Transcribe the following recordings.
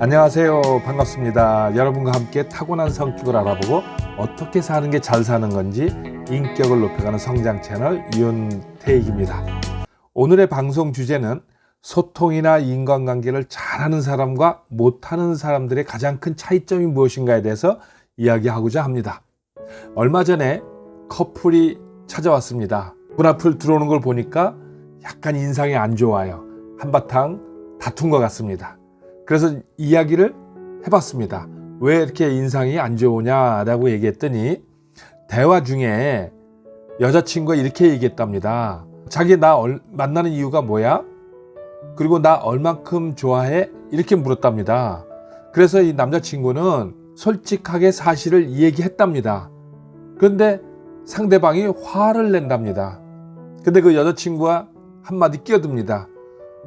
안녕하세요. 반갑습니다. 여러분과 함께 타고난 성격을 알아보고 어떻게 사는 게 잘 사는 건지 인격을 높여가는 성장 채널 윤태익입니다. 오늘의 방송 주제는 소통이나 인간관계를 잘하는 사람과 못하는 사람들의 가장 큰 차이점이 무엇인가에 대해서 이야기하고자 합니다. 얼마 전에 커플이 찾아왔습니다. 문 앞을 들어오는 걸 보니까 약간 인상이 안 좋아요. 한바탕 다툰 것 같습니다. 그래서 이야기를 해봤습니다. 왜 이렇게 인상이 안 좋으냐라고 얘기했더니 대화 중에 여자친구가 이렇게 얘기했답니다. 자기 나 얼- 만나는 이유가 뭐야? 그리고 나 얼만큼 좋아해? 이렇게 물었답니다. 그래서 이 남자친구는 솔직하게 사실을 얘기했답니다. 그런데 상대방이 화를 낸답니다. 근데 그 여자친구가 한마디 끼어듭니다.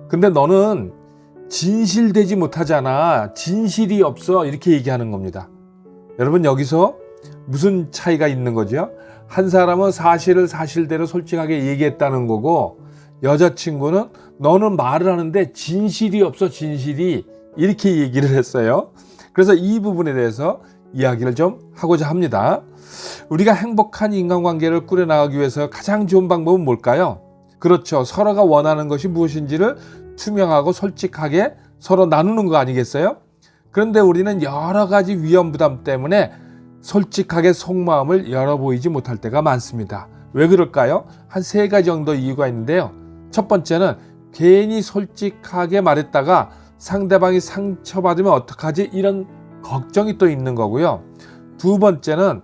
근데 너는 진실되지 못하잖아. 진실이 없어. 이렇게 얘기하는 겁니다. 여러분, 여기서 무슨 차이가 있는 거죠? 한 사람은 사실을 사실대로 솔직하게 얘기했다는 거고, 여자친구는 너는 말을 하는데 진실이 없어, 진실이. 이렇게 얘기를 했어요. 그래서 이 부분에 대해서 이야기를 좀 하고자 합니다. 우리가 행복한 인간관계를 꾸려나가기 위해서 가장 좋은 방법은 뭘까요? 그렇죠. 서로가 원하는 것이 무엇인지를 투명하고 솔직하게 서로 나누는 거 아니겠어요? 그런데 우리는 여러 가지 위험 부담 때문에 솔직하게 속마음을 열어 보이지 못할 때가 많습니다. 왜 그럴까요? 한 세 가지 정도 이유가 있는데요. 첫 번째는 괜히 솔직하게 말했다가 상대방이 상처받으면 어떡하지? 이런 걱정이 또 있는 거고요. 두 번째는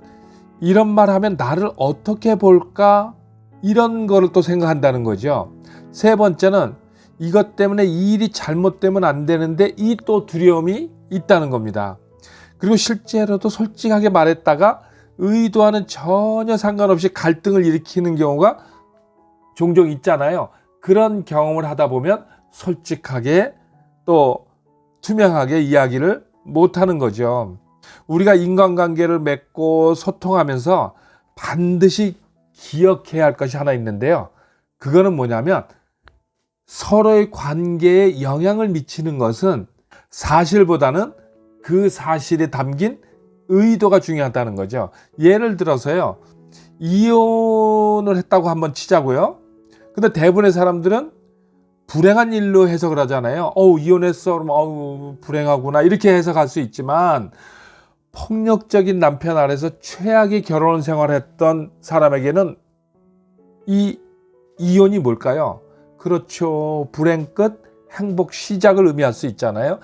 이런 말 하면 나를 어떻게 볼까? 이런 거를 또 생각한다는 거죠. 세 번째는 이것 때문에 이 일이 잘못되면 안 되는데 이 또 두려움이 있다는 겁니다. 그리고 실제로도 솔직하게 말했다가 의도와는 전혀 상관없이 갈등을 일으키는 경우가 종종 있잖아요. 그런 경험을 하다 보면 솔직하게 또 투명하게 이야기를 못하는 거죠. 우리가 인간관계를 맺고 소통하면서 반드시 기억해야 할 것이 하나 있는데요. 그거는 뭐냐면 서로의 관계에 영향을 미치는 것은 사실보다는 그 사실에 담긴 의도가 중요하다는 거죠. 예를 들어서요. 이혼을 했다고 한번 치자고요. 근데 대부분의 사람들은 불행한 일로 해석을 하잖아요. 어우, 이혼했어. 그러면 어우, 불행하구나. 이렇게 해석할 수 있지만 폭력적인 남편 아래서 최악의 결혼 생활을 했던 사람에게는 이 이혼이 뭘까요? 그렇죠. 불행 끝, 행복 시작을 의미할 수 있잖아요.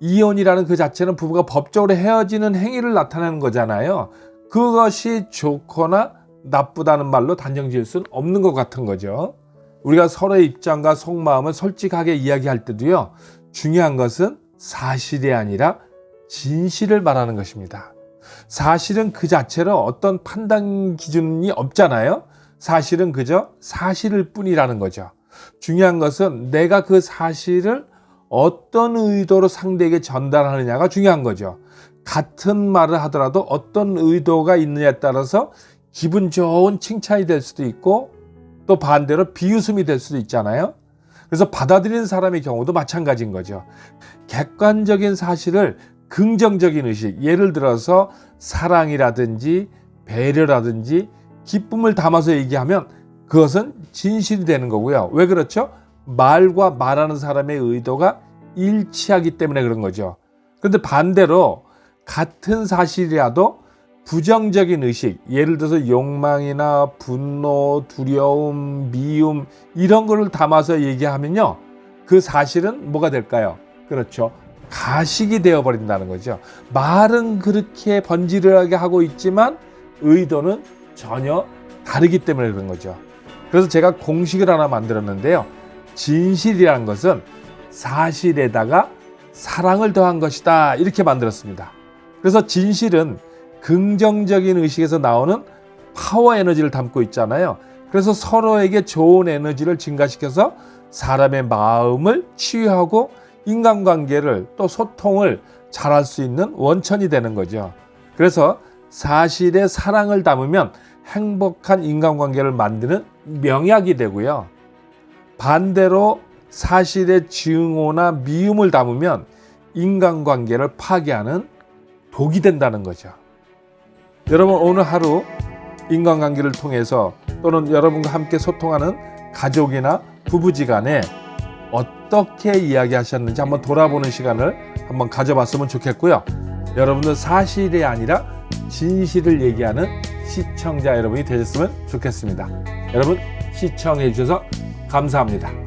이혼이라는 그 자체는 부부가 법적으로 헤어지는 행위를 나타내는 거잖아요. 그것이 좋거나 나쁘다는 말로 단정 지을 수는 없는 것 같은 거죠. 우리가 서로의 입장과 속마음을 솔직하게 이야기할 때도요, 중요한 것은 사실이 아니라 진실을 말하는 것입니다. 사실은 그 자체로 어떤 판단 기준이 없잖아요. 사실은 그저 사실일 뿐이라는 거죠. 중요한 것은 내가 그 사실을 어떤 의도로 상대에게 전달하느냐가 중요한 거죠. 같은 말을 하더라도 어떤 의도가 있느냐에 따라서 기분 좋은 칭찬이 될 수도 있고 또 반대로 비웃음이 될 수도 있잖아요. 그래서 받아들이는 사람의 경우도 마찬가지인 거죠. 객관적인 사실을 긍정적인 의식, 예를 들어서 사랑이라든지 배려라든지 기쁨을 담아서 얘기하면 그것은 진실이 되는 거고요. 왜 그렇죠? 말과 말하는 사람의 의도가 일치하기 때문에 그런 거죠. 그런데 반대로 같은 사실이라도 부정적인 의식, 예를 들어서 욕망이나 분노, 두려움, 미움 이런 거를 담아서 얘기하면요. 그 사실은 뭐가 될까요? 그렇죠. 가식이 되어 버린다는 거죠. 말은 그렇게 번지르하게 하고 있지만 의도는 전혀 다르기 때문에 그런 거죠. 그래서 제가 공식을 하나 만들었는데요. 진실이라는 것은 사실에다가 사랑을 더한 것이다. 이렇게 만들었습니다. 그래서 진실은 긍정적인 의식에서 나오는 파워 에너지를 담고 있잖아요. 그래서 서로에게 좋은 에너지를 증가시켜서 사람의 마음을 치유하고 인간관계를 또 소통을 잘할 수 있는 원천이 되는 거죠. 그래서 사실에 사랑을 담으면 행복한 인간관계를 만드는 명약이 되고요. 반대로 사실의 증오나 미움을 담으면 인간관계를 파괴하는 독이 된다는 거죠. 여러분 오늘 하루 인간관계를 통해서 또는 여러분과 함께 소통하는 가족이나 부부지간에 어떻게 이야기하셨는지 한번 돌아보는 시간을 한번 가져봤으면 좋겠고요. 여러분들 사실이 아니라 진실을 얘기하는 시청자 여러분이 되셨으면 좋겠습니다. 여러분 시청해 주셔서 감사합니다.